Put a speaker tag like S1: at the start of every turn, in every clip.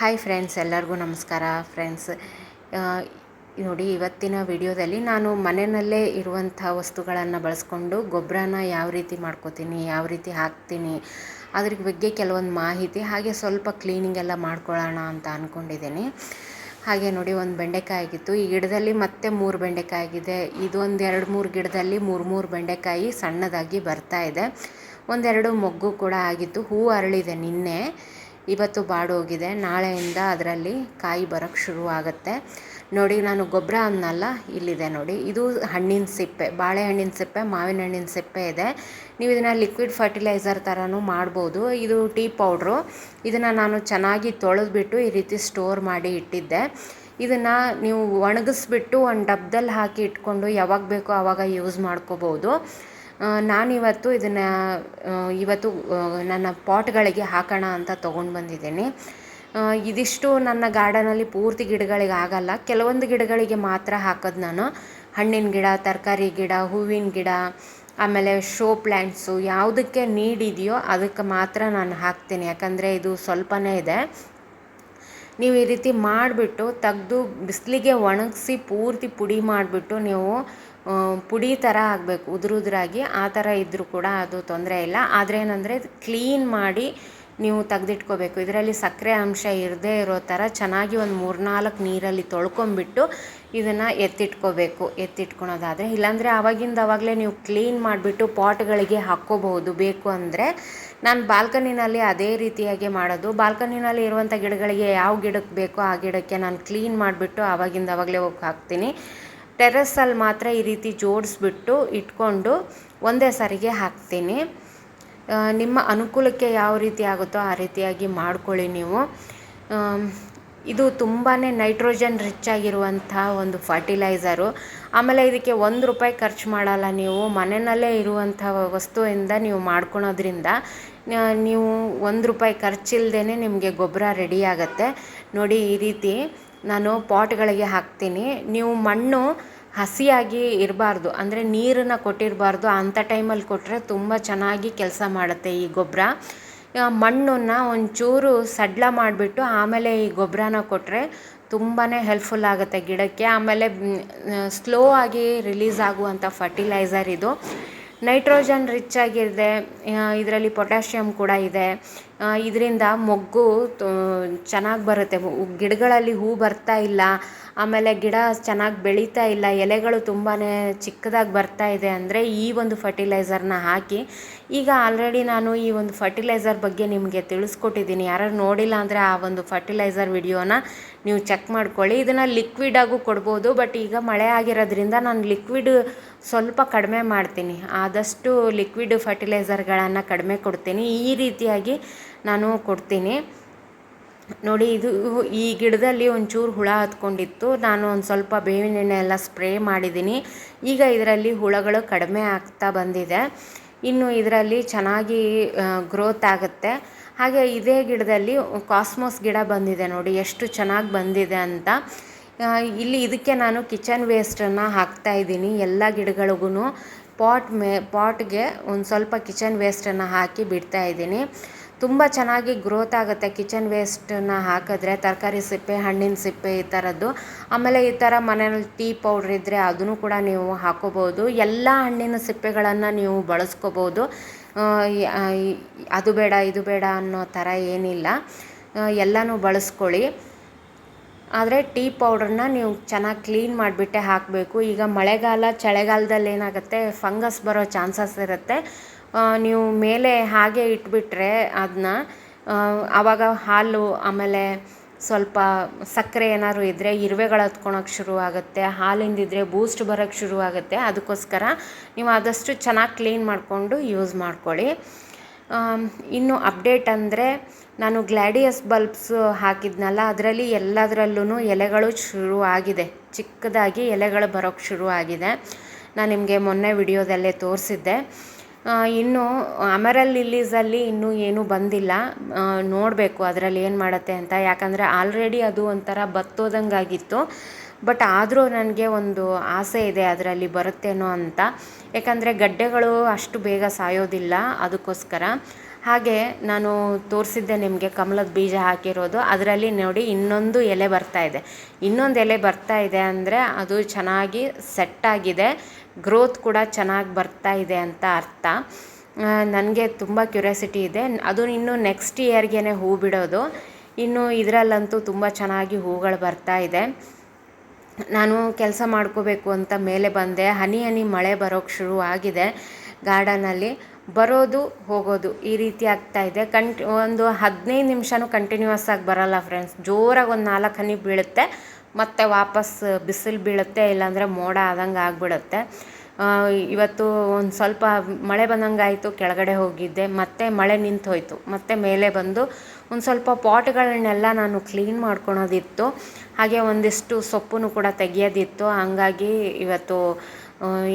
S1: Hi friends ಎಲ್ಲರಿಗೂ ನಮಸ್ಕಾರ. Friends ನೋಡಿ ಇವತ್ತಿನ ವಿಡಿಯೋದಲ್ಲಿ ನಾನು ಮನೆಯಲ್ಲೇ ಇರುವಂಥ ವಸ್ತುಗಳನ್ನು ಬಳಸ್ಕೊಂಡು ಗೊಬ್ಬರನ ಯಾವ ರೀತಿ ಮಾಡ್ಕೋತೀನಿ, ಯಾವ ರೀತಿ ಹಾಕ್ತೀನಿ, ಅದ್ರ ಬಗ್ಗೆ ಕೆಲವೊಂದು ಮಾಹಿತಿ, ಹಾಗೆ ಸ್ವಲ್ಪ ಕ್ಲೀನಿಂಗ್ ಎಲ್ಲ ಮಾಡ್ಕೊಳ್ಳೋಣ ಅಂತ ಅಂದ್ಕೊಂಡಿದ್ದೀನಿ ಹಾಗೆ ನೋಡಿ ಒಂದು ಬೆಂಡೆಕಾಯಿ ಆಗಿತ್ತು. ಈ ಗಿಡದಲ್ಲಿ ಮತ್ತೆ ಮೂರು ಬೆಂಡೆಕಾಯಿ ಆಗಿದೆ. ಇದೊಂದು ಎರಡು ಮೂರು ಗಿಡದಲ್ಲಿ ಮೂರು ಮೂರು ಬೆಂಡೆಕಾಯಿ ಸಣ್ಣದಾಗಿ ಬರ್ತಾ ಇದೆ. ಒಂದೆರಡು ಮೊಗ್ಗು ಕೂಡ ಆಗಿತ್ತು. ಹೂ ಅರಳಿದೆ ನಿನ್ನೆ. ಇವತ್ತು ಬಾಡೋಗಿದೆ. ನಾಳೆಯಿಂದ ಅದರಲ್ಲಿ ಕಾಯಿ ಬರೋಕ್ಕೆ ಶುರುವಾಗುತ್ತೆ ನೋಡಿ, ನಾನು ಗೊಬ್ಬರ ಅನ್ನಲ್ಲ, ಇಲ್ಲಿದೆ ನೋಡಿ. ಇದು ಹಣ್ಣಿನ ಸಿಪ್ಪೆ, ಬಾಳೆಹಣ್ಣಿನ ಸಿಪ್ಪೆ, ಮಾವಿನ ಹಣ್ಣಿನ ಸಿಪ್ಪೆ ಇದೆ. ನೀವು ಇದನ್ನು ಲಿಕ್ವಿಡ್ ಫರ್ಟಿಲೈಸರ್ ಥರನೂ ಮಾಡ್ಬೋದು. ಇದು ಟೀ ಪೌಡ್ರು. ಇದನ್ನು ನಾನು ಚೆನ್ನಾಗಿ ತೊಳೆದ್ಬಿಟ್ಟು ಈ ರೀತಿ ಸ್ಟೋರ್ ಮಾಡಿ ಇಟ್ಟಿದ್ದೆ. ಇದನ್ನು ನೀವು ಒಣಗಿಸ್ಬಿಟ್ಟು ಒಂದು ಡಬ್ದಲ್ಲಿ ಹಾಕಿ ಇಟ್ಕೊಂಡು ಯಾವಾಗ ಬೇಕೋ ಆವಾಗ ಯೂಸ್ ಮಾಡ್ಕೋಬೋದು. ನಾನಿವತ್ತು ಇದನ್ನು ಇವತ್ತು ನನ್ನ ಪಾಟ್ಗಳಿಗೆ ಹಾಕೋಣ ಅಂತ ತೊಗೊಂಡು ಬಂದಿದ್ದೀನಿ. ಇದಿಷ್ಟು ನನ್ನ ಗಾರ್ಡನಲ್ಲಿ ಪೂರ್ತಿ ಗಿಡಗಳಿಗೆ ಆಗಲ್ಲ. ಕೆಲವೊಂದು ಗಿಡಗಳಿಗೆ ಮಾತ್ರ ಹಾಕೋದು ನಾನು. ಹಣ್ಣಿನ ಗಿಡ, ತರಕಾರಿ ಗಿಡ, ಹೂವಿನ ಗಿಡ, ಆಮೇಲೆ ಶೋ ಪ್ಲ್ಯಾಂಟ್ಸು ಯಾವುದಕ್ಕೆ ನೀಡಿದೆಯೋ ಅದಕ್ಕೆ ಮಾತ್ರ ನಾನು ಹಾಕ್ತೀನಿ. ಯಾಕಂದರೆ ಇದು ಸ್ವಲ್ಪನೇ ಇದೆ. ನೀವು ಈ ರೀತಿ ಮಾಡಿಬಿಟ್ಟು ತೆಗೆದು ಬಿಸಿಲಿಗೆ ಒಣಗಿಸಿ ಪೂರ್ತಿ ಪುಡಿ ಮಾಡಿಬಿಟ್ಟು ನೀವು ಪುಡಿ ಥರ ಆಗಬೇಕು ಉದುರುದ್ರಾಗಿ ಆ ಥರ ಇದ್ದರೂ ಕೂಡ ಅದು ತೊಂದರೆ ಇಲ್ಲ. ಆದರೆ ಏನಂದರೆ ಕ್ಲೀನ್ ಮಾಡಿ ನೀವು ತೆಗೆದಿಟ್ಕೋಬೇಕು. ಇದರಲ್ಲಿ ಸಕ್ಕರೆ ಅಂಶ ಇರದೇ ಇರೋ ಥರ ಚೆನ್ನಾಗಿ ಒಂದು ಮೂರ್ನಾಲ್ಕು ನೀರಲ್ಲಿ ತೊಳ್ಕೊಂಬಿಟ್ಟು ಇದನ್ನು ಎತ್ತಿಟ್ಕೋಬೇಕು. ಎತ್ತಿಟ್ಕೊಳೋದಾದರೆ ಇಲ್ಲಾಂದರೆ ಆವಾಗಿಂದ ಆವಾಗಲೇ ನೀವು ಕ್ಲೀನ್ ಮಾಡಿಬಿಟ್ಟು ಪಾಟ್ಗಳಿಗೆ ಹಾಕ್ಕೋಬಹುದು. ಬೇಕು ಅಂದರೆ ನಾನು ಬಾಲ್ಕನಿನಲ್ಲಿ ಅದೇ ರೀತಿಯಾಗಿ ಮಾಡೋದು. ಬಾಲ್ಕನಿನಲ್ಲಿ ಇರುವಂಥ ಗಿಡಗಳಿಗೆ ಯಾವ ಗಿಡಕ್ಕೆ ಬೇಕೋ ಆ ಗಿಡಕ್ಕೆ ನಾನು ಕ್ಲೀನ್ ಮಾಡಿಬಿಟ್ಟು ಆವಾಗಿಂದ ಆವಾಗಲೇ ಹೋಗಿ ಹಾಕ್ತೀನಿ. ಟೆರೆಸ್ಸಲ್ಲಿ ಮಾತ್ರ ಈ ರೀತಿ ಜೋಡಿಸ್ಬಿಟ್ಟು ಇಟ್ಕೊಂಡು ಒಂದೇ ಸಾರಿಗೆ ಹಾಕ್ತೀನಿ. ನಿಮ್ಮ ಅನುಕೂಲಕ್ಕೆ ಯಾವ ರೀತಿ ಆಗುತ್ತೋ ಆ ರೀತಿಯಾಗಿ ಮಾಡ್ಕೊಳ್ಳಿ ನೀವು. ಇದು ತುಂಬಾ ನೈಟ್ರೋಜನ್ ರಿಚ್ ಆಗಿರುವಂಥ ಒಂದು ಫರ್ಟಿಲೈಸರು. ಆಮೇಲೆ ಇದಕ್ಕೆ ಒಂದು ರೂಪಾಯಿ ಖರ್ಚು ಮಾಡಲ್ಲ ನೀವು. ಮನೆಯಲ್ಲೇ ಇರುವಂಥ ವಸ್ತುವಿಂದ ನೀವು ಮಾಡ್ಕೊಳೋದ್ರಿಂದ ನೀವು ಒಂದು ರೂಪಾಯಿ ಖರ್ಚಿಲ್ದೇ ನಿಮಗೆ ಗೊಬ್ಬರ ರೆಡಿ ಆಗುತ್ತೆ. ನೋಡಿ ಈ ರೀತಿ ನಾನು ಪಾಟ್ಗಳಿಗೆ ಹಾಕ್ತೀನಿ. ನೀವು ಮಣ್ಣು ಹಸಿಯಾಗಿ ಇರಬಾರ್ದು, ಅಂದರೆ ನೀರನ್ನು ಕೊಟ್ಟಿರಬಾರ್ದು ಅಂಥ ಟೈಮಲ್ಲಿ ಕೊಟ್ಟರೆ ತುಂಬ ಚೆನ್ನಾಗಿ ಕೆಲಸ ಮಾಡುತ್ತೆ ಈ ಗೊಬ್ಬರ ಮಣ್ಣನ್ನು ಒಂಚೂರು ಸಡ್ಲ ಮಾಡಿಬಿಟ್ಟು ಆಮೇಲೆ ಈ ಗೊಬ್ಬರನ ಕೊಟ್ಟರೆ ತುಂಬಾ ಹೆಲ್ಪ್ಫುಲ್ ಆಗುತ್ತೆ ಗಿಡಕ್ಕೆ. ಆಮೇಲೆ ಸ್ಲೋ ಆಗಿ ರಿಲೀಸ್ ಆಗುವಂಥ ಫರ್ಟಿಲೈಸರ್ ಇದು. ನೈಟ್ರೋಜನ್ ರಿಚ್ ಆಗಿದೆ ಇದರಲ್ಲಿ ಪೊಟ್ಯಾಷಿಯಮ್ ಕೂಡ ಇದೆ. ಇದರಿಂದ ಮೊಗ್ಗು ಚೆನ್ನಾಗಿ ಬರುತ್ತೆ. ಗಿಡಗಳಲ್ಲಿ ಹೂ ಬರ್ತಾ ಇಲ್ಲ. ಆಮೇಲೆ ಗಿಡ ಚೆನ್ನಾಗಿ ಬೆಳೀತಾ ಇಲ್ಲ. ಎಲೆಗಳು ತುಂಬಾ ಚಿಕ್ಕದಾಗಿ ಬರ್ತಾ ಇದೆ ಅಂದರೆ ಈ ಒಂದು ಫರ್ಟಿಲೈಸರ್ನ ಹಾಕಿ. ಈಗ ಆಲ್ರೆಡಿ ನಾನು ಈ ಒಂದು ಫರ್ಟಿಲೈಸರ್ ಬಗ್ಗೆ ನಿಮಗೆ ತಿಳಿಸ್ಕೊಟ್ಟಿದ್ದೀನಿ. ಯಾರು ನೋಡಿಲ್ಲ ಅಂದರೆ ಆ ಒಂದು ಫರ್ಟಿಲೈಸರ್ ವಿಡಿಯೋನ ನೀವು ಚೆಕ್ ಮಾಡ್ಕೊಳ್ಳಿ. ಇದನ್ನು ಲಿಕ್ವಿಡಾಗೂ ಕೊಡ್ಬೋದು ಬಟ್ ಈಗ ಮಳೆ ಆಗಿರೋದ್ರಿಂದ ನಾನು ಲಿಕ್ವಿಡ್ ಸ್ವಲ್ಪ ಕಡಿಮೆ ಮಾಡ್ತೀನಿ. ಆದಷ್ಟು ಲಿಕ್ವಿಡ್ ಫರ್ಟಿಲೈಸರ್ಗಳನ್ನು ಕಡಿಮೆ ಕೊಡ್ತೀನಿ. ಈ ರೀತಿಯಾಗಿ ನಾನು ಕೊಡ್ತೀನಿ. ನೋಡಿ, ಇದು ಈ ಗಿಡದಲ್ಲಿ ಒಂಚೂರು ಹುಳ ಹತ್ಕೊಂಡಿತ್ತು. ನಾನು ಒಂದು ಸ್ವಲ್ಪ ಬೇವಿನ ಎಣ್ಣೆ ಎಲ್ಲ ಸ್ಪ್ರೇ ಮಾಡಿದ್ದೀನಿ. ಈಗ ಇದರಲ್ಲಿ ಹುಳಗಳು ಕಡಿಮೆ ಆಗ್ತಾ ಬಂದಿದೆ. ಇನ್ನು ಇದರಲ್ಲಿ ಚೆನ್ನಾಗಿ ಗ್ರೋತ್ ಆಗುತ್ತೆ. ಹಾಗೆ ಇದೇ ಗಿಡದಲ್ಲಿ ಕಾಸ್ಮೋಸ್ ಗಿಡ ಬಂದಿದೆ ನೋಡಿ, ಎಷ್ಟು ಚೆನ್ನಾಗಿ ಬಂದಿದೆ ಅಂತ. ಇಲ್ಲಿ ಇದಕ್ಕೆ ನಾನು ಕಿಚನ್ ವೇಸ್ಟನ್ನು ಹಾಕ್ತಾ ಇದ್ದೀನಿ ಎಲ್ಲ ಗಿಡಗಳಿಗೂ ಪಾಟ್ ಮೇ ಪಾಟ್ಗೆ ಒಂದು ಸ್ವಲ್ಪ ಕಿಚನ್ ವೇಸ್ಟನ್ನು ಹಾಕಿ ಬಿಡ್ತಾಯಿದ್ದೀನಿ ತುಂಬ ಚೆನ್ನಾಗಿ ಗ್ರೋತ್ ಆಗುತ್ತೆ ಕಿಚನ್ ವೇಸ್ಟನ್ನು ಹಾಕಿದ್ರೆ, ತರಕಾರಿ ಸಿಪ್ಪೆ, ಹಣ್ಣಿನ ಸಿಪ್ಪೆ ಈ ಥರದ್ದು ಆಮೇಲೆ ಈ ಥರ ಮನೆಯಲ್ಲಿ ಟೀ ಪೌಡ್ರ್ ಇದ್ದರೆ ಅದನ್ನು ಕೂಡ ನೀವು ಹಾಕೋಬೋದು ಎಲ್ಲ ಹಣ್ಣಿನ ಸಿಪ್ಪೆಗಳನ್ನು ನೀವು ಬಳಸ್ಕೋಬೋದು ಅದು ಬೇಡ, ಇದು ಬೇಡ ಅನ್ನೋ ಥರ ಏನಿಲ್ಲ. ಎಲ್ಲನೂ ಬಳಸ್ಕೊಳ್ಳಿ. ಆದರೆ ಟೀ ಪೌಡ್ರನ್ನ ನೀವು ಚೆನ್ನಾಗಿ ಕ್ಲೀನ್ ಮಾಡಿಬಿಟ್ಟೆ ಹಾಕಬೇಕು. ಈಗ ಮಳೆಗಾಲ, ಚಳಿಗಾಲದಲ್ಲಿ ಏನಾಗುತ್ತೆ, ಫಂಗಸ್ ಬರೋ ಚಾನ್ಸಸ್ ಇರುತ್ತೆ. ನೀವು ಮೇಲೆ ಹಾಗೆ ಇಟ್ಬಿಟ್ರೆ ಅದನ್ನ ಆವಾಗ ಹಾಲು, ಆಮೇಲೆ ಸ್ವಲ್ಪ ಸಕ್ಕರೆ ಏನಾದ್ರು ಇದ್ದರೆ ಇರುವೆಗಳು ಹತ್ಕೊಳಕ್ಕೆ ಶುರುವಾಗುತ್ತೆ ಹಾಲಿಂದಿದ್ರೆ ಬೂಸ್ಟ್ ಬರೋಕ್ಕೆ ಶುರುವಾಗುತ್ತೆ, ಅದಕ್ಕೋಸ್ಕರ ನೀವು ಆದಷ್ಟು ಚೆನ್ನಾಗಿ ಕ್ಲೀನ್ ಮಾಡಿಕೊಂಡು ಯೂಸ್ ಮಾಡ್ಕೊಳ್ಳಿ. ಇನ್ನು ಅಪ್ಡೇಟ್ ಅಂದರೆ ನಾನು ಗ್ಲಾಡಿಯಸ್ ಬಲ್ಬ್ಸ್ ಹಾಕಿದ್ನಲ್ಲ, ಅದರಲ್ಲಿ ಎಲ್ಲದರಲ್ಲೂ ಎಲೆಗಳು ಶುರು ಆಗಿದೆ ಚಿಕ್ಕದಾಗಿ ಎಲೆಗಳು ಬರೋಕ್ಕೆ ಶುರು ಆಗಿದೆ ನಾನು ನಿಮಗೆ ಮೊನ್ನೆ ವಿಡಿಯೋದಲ್ಲೇ ತೋರಿಸಿದ್ದೆ. ಇನ್ನು ಅಮರಲ್ ಲಿಲ್ಲೀಸಲ್ಲಿ ಇನ್ನೂ ಏನೂ ಬಂದಿಲ್ಲ. ನೋಡಬೇಕು ಅದರಲ್ಲಿ ಏನು ಮಾಡುತ್ತೆ ಅಂತ. ಯಾಕಂದರೆ ಆಲ್ರೆಡಿ ಅದು ಒಂಥರ ಬತ್ತೋದಂಗಾಗಿತ್ತು. ಬಟ್ ಆದರೂ ನನಗೆ ಒಂದು ಆಸೆ ಇದೆ ಅದರಲ್ಲಿ ಬರುತ್ತೇನೋ ಅಂತ. ಯಾಕಂದರೆ ಗಡ್ಡೆಗಳು ಅಷ್ಟು ಬೇಗ ಸಾಯೋದಿಲ್ಲ. ಅದಕ್ಕೋಸ್ಕರ ಹಾಗೆ ನಾನು ತೋರಿಸಿದ್ದೆ ನಿಮಗೆ ಕಮಲದ ಬೀಜ ಹಾಕಿರೋದು. ಅದರಲ್ಲಿ ನೋಡಿ ಇನ್ನೊಂದು ಎಲೆ ಬರ್ತಾ ಇದೆ. ಇನ್ನೊಂದು ಎಲೆ ಬರ್ತಾ ಇದೆ ಅಂದರೆ ಅದು ಚೆನ್ನಾಗಿ ಸೆಟ್ ಆಗಿದೆ. ಗ್ರೋತ್ ಕೂಡ ಚೆನ್ನಾಗಿ ಬರ್ತಾ ಇದೆ ಅಂತ ಅರ್ಥ. ನನಗೆ ತುಂಬ ಕ್ಯೂರಿಯಾಸಿಟಿ ಇದೆ. ಅದು ಇನ್ನು ನೆಕ್ಸ್ಟ್ ಇಯರ್ಗೆ ಹೂ ಬಿಡೋದು. ಇನ್ನು ಇದರಲ್ಲಂತೂ ತುಂಬ ಚೆನ್ನಾಗಿ ಹೂಗಳು ಬರ್ತಾ ಇದೆ. ನಾನು ಕೆಲಸ ಮಾಡ್ಕೋಬೇಕು ಅಂತ ಮೇಲೆ ಬಂದೆ. ಹನಿ ಹನಿ ಮಳೆ ಬರೋಕ್ಕೆ ಶುರು ಆಗಿದೆ ಗಾರ್ಡನಲ್ಲಿ. ಬರೋದು, ಹೋಗೋದು ಈ ರೀತಿ ಆಗ್ತಾ ಇದೆ. ಕಂಟ್ ಒಂದು ಹದಿನೈದು ನಿಮಿಷನೂ ಕಂಟಿನ್ಯೂಸ್ ಆಗಿ ಬರಲ್ಲ ಫ್ರೆಂಡ್ಸ್ ಜೋರಾಗಿ ಒಂದು ನಾಲ್ಕು ಹನಿ ಬೀಳುತ್ತೆ, ಮತ್ತೆ ವಾಪಸ್ ಬಿಸಿಲು ಬೀಳುತ್ತೆ, ಇಲ್ಲಾಂದರೆ ಮೋಡ ಆದಂಗೆ ಆಗಿಬಿಡುತ್ತೆ. ಇವತ್ತು ಒಂದು ಸ್ವಲ್ಪ ಮಳೆ ಬಂದಂಗೆ ಆಯಿತು ಕೆಳಗಡೆ ಹೋಗಿದ್ದೆ, ಮತ್ತೆ ಮಳೆ ನಿಂತು ಹೋಯಿತು, ಮತ್ತೆ ಮೇಲೆ ಬಂದು ಒಂದು ಸ್ವಲ್ಪ ಪಾಟ್ಗಳನ್ನೆಲ್ಲ ನಾನು ಕ್ಲೀನ್ ಮಾಡ್ಕೊಳೋದಿತ್ತು. ಹಾಗೆ ಒಂದಿಷ್ಟು ಸೊಪ್ಪನ್ನು ಕೂಡ ತೆಗಿಯೋದಿತ್ತು. ಹಂಗಾಗಿ ಇವತ್ತು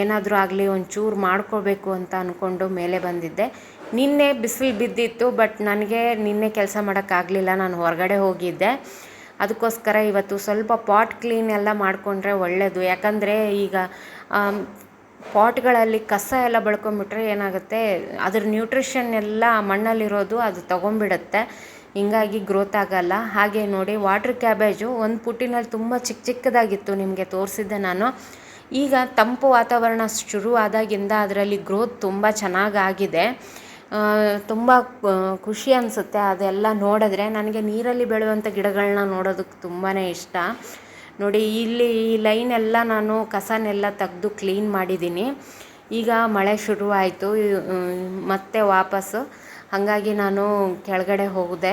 S1: ಏನಾದರೂ ಆಗಲಿ ಒಂಚೂರು ಮಾಡ್ಕೋಬೇಕು ಅಂತ ಅಂದ್ಕೊಂಡು ಮೇಲೆ ಬಂದಿದ್ದೆ. ನಿನ್ನೆ ಬಿಸಿಲು ಬಿದ್ದಿತ್ತು, ಬಟ್ ನನಗೆ ನಿನ್ನೆ ಕೆಲಸ ಮಾಡೋಕ್ಕಾಗಲಿಲ್ಲ ನಾನು ಹೊರಗಡೆ ಹೋಗಿದ್ದೆ. ಅದಕ್ಕೋಸ್ಕರ ಇವತ್ತು ಸ್ವಲ್ಪ ಪಾಟ್ ಕ್ಲೀನ್ ಎಲ್ಲ ಮಾಡಿಕೊಂಡ್ರೆ ಒಳ್ಳೆಯದು ಯಾಕಂದರೆ ಈಗ ಪಾಟ್ಗಳಲ್ಲಿ ಕಸ ಎಲ್ಲ ಬಳ್ಕೊಂಬಿಟ್ರೆ ಏನಾಗುತ್ತೆ, ಅದ್ರ ನ್ಯೂಟ್ರಿಷನ್ ಎಲ್ಲ ಮಣ್ಣಲ್ಲಿರೋದು ಅದು ತೊಗೊಂಬಿಡುತ್ತೆ. ಹಿಂಗಾಗಿ ಗ್ರೋತ್ ಆಗಲ್ಲ. ಹಾಗೆ ನೋಡಿ, ವಾಟ್ರ್ ಕ್ಯಾಬೇಜು ಒಂದು ಪುಟ್ಟಿನಲ್ಲಿ ತುಂಬ ಚಿಕ್ಕ ಚಿಕ್ಕದಾಗಿತ್ತು ನಿಮಗೆ ತೋರಿಸಿದ್ದೆ ನಾನು. ಈಗ ತಂಪು ವಾತಾವರಣ ಶುರು ಆದಾಗಿಂದ ಅದರಲ್ಲಿ ಗ್ರೋತ್ ತುಂಬ ಚೆನ್ನಾಗಾಗಿದೆ. ತುಂಬ ಖುಷಿ ಅನಿಸುತ್ತೆ ಅದೆಲ್ಲ ನೋಡಿದ್ರೆ. ನನಗೆ ನೀರಲ್ಲಿ ಬೆಳೆಯುವಂಥ ಗಿಡಗಳನ್ನ ನೋಡೋದಕ್ಕೆ ತುಂಬಾ ಇಷ್ಟ. ನೋಡಿ, ಇಲ್ಲಿ ಈ ಲೈನ್ ಎಲ್ಲ ನಾನು ಕಸನೆಲ್ಲ ತೆಗೆದು ಕ್ಲೀನ್ ಮಾಡಿದ್ದೀನಿ. ಈಗ ಮಳೆ ಶುರುವಾಯಿತು. ಮತ್ತೆ ವಾಪಸ್ಸು. ಹಾಗಾಗಿ ನಾನು ಕೆಳಗಡೆ ಹೋಗಿದೆ